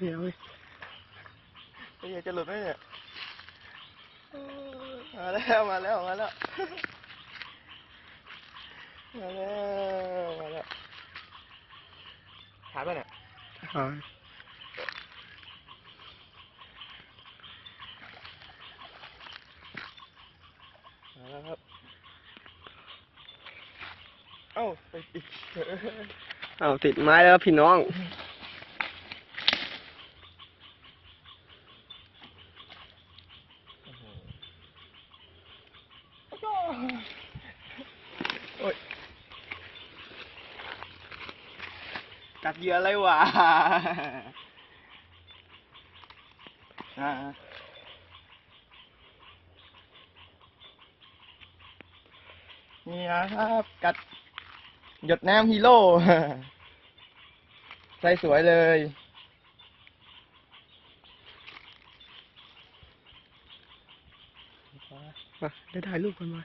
เดี๋ยวไอ้เหี้ยจะหลุดไหมเนี่ยมาแล้วมาแล้วมาแล้วมาแล้วมาแล้วขาดป่ะเนี่ยอ๋อมาแล้วครับ เอ้าไปอีกเอาติดไม้แล้วครับพี่น้อง โอ้ยกัดเหยื่ออะไรวะอ่านี่นะครับกัด หยดน้ำฮีโร่ ใจสวยเลย มาได้ถ่ายรูปกันมา